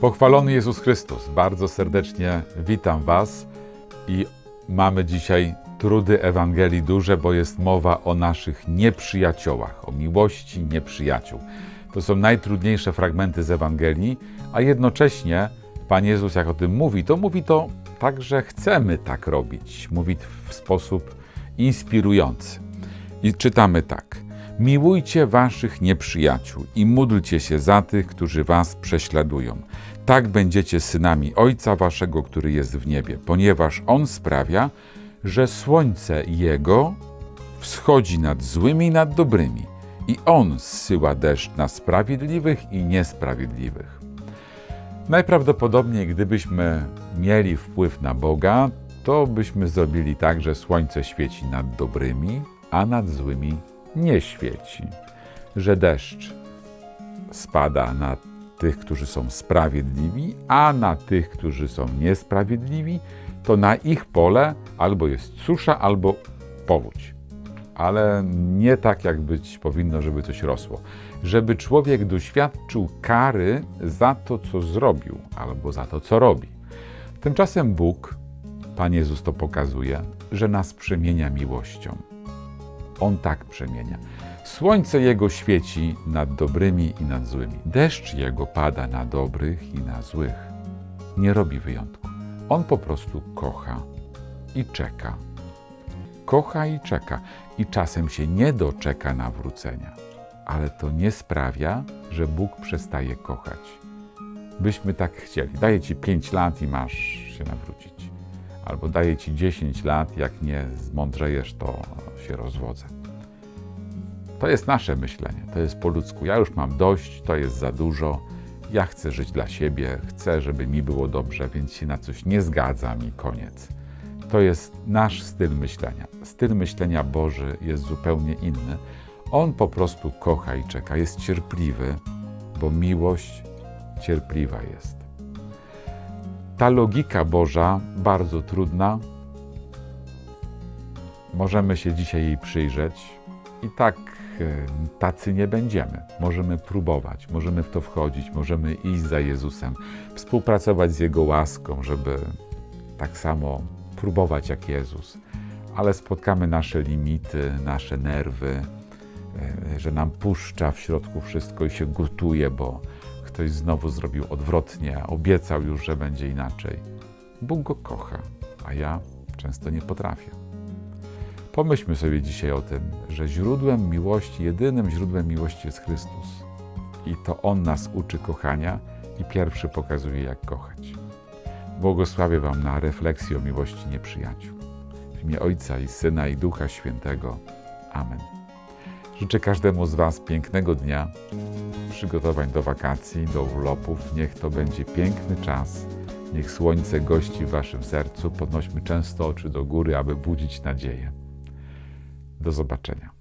Pochwalony Jezus Chrystus, bardzo serdecznie witam Was i mamy dzisiaj trudy Ewangelii duże, bo jest mowa o naszych nieprzyjaciołach, o miłości nieprzyjaciół. To są najtrudniejsze fragmenty z Ewangelii, a jednocześnie Pan Jezus, jak o tym mówi, to mówi to tak, że chcemy tak robić. Mówi w sposób inspirujący. I czytamy tak. Miłujcie waszych nieprzyjaciół i módlcie się za tych, którzy was prześladują. Tak będziecie synami Ojca waszego, który jest w niebie, ponieważ On sprawia, że słońce Jego wschodzi nad złymi i nad dobrymi i On zsyła deszcz na sprawiedliwych i niesprawiedliwych. Najprawdopodobniej, gdybyśmy mieli wpływ na Boga, to byśmy zrobili tak, że słońce świeci nad dobrymi, a nad złymi nie świeci. Że deszcz spada na tych, którzy są sprawiedliwi, a na tych, którzy są niesprawiedliwi, to na ich pole albo jest susza, albo powódź. Ale nie tak, jak być powinno, żeby coś rosło. Żeby człowiek doświadczył kary za to, co zrobił, albo za to, co robi. Tymczasem Bóg, Pan Jezus to pokazuje, że nas przemienia miłością. On tak przemienia. Słońce Jego świeci nad dobrymi i nad złymi. Deszcz Jego pada na dobrych i na złych. Nie robi wyjątku. On po prostu kocha i czeka. Kocha i czeka. I czasem się nie doczeka nawrócenia. Ale to nie sprawia, że Bóg przestaje kochać. Byśmy tak chcieli. Daję Ci 5 lat i masz się nawrócić. Albo daję Ci 10 lat, jak nie zmądrzejesz, to się rozwodzę. To jest nasze myślenie, to jest po ludzku. Ja już mam dość, to jest za dużo. Ja chcę żyć dla siebie, chcę, żeby mi było dobrze, więc się na coś nie zgadzam i koniec. To jest nasz styl myślenia. Styl myślenia Boży jest zupełnie inny. On po prostu kocha i czeka, jest cierpliwy, bo miłość cierpliwa jest. Ta logika Boża, bardzo trudna, możemy się dzisiaj jej przyjrzeć i tak e, tacy nie będziemy. Możemy próbować, możemy w to wchodzić, możemy iść za Jezusem, współpracować z Jego łaską, żeby tak samo próbować jak Jezus, ale spotkamy nasze limity, nasze nerwy, e, że nam puszcza w środku wszystko i się gotuje, bo ktoś znowu zrobił odwrotnie, obiecał już, że będzie inaczej. Bóg go kocha, a ja często nie potrafię. Pomyślmy sobie dzisiaj o tym, że źródłem miłości, jedynym źródłem miłości jest Chrystus. I to On nas uczy kochania i pierwszy pokazuje, jak kochać. Błogosławię Wam na refleksję o miłości nieprzyjaciół. W imię Ojca i Syna i Ducha Świętego. Amen. Życzę każdemu z Was pięknego dnia, przygotowań do wakacji, do urlopów. Niech to będzie piękny czas. Niech słońce gości w Waszym sercu. Podnośmy często oczy do góry, aby budzić nadzieję. Do zobaczenia.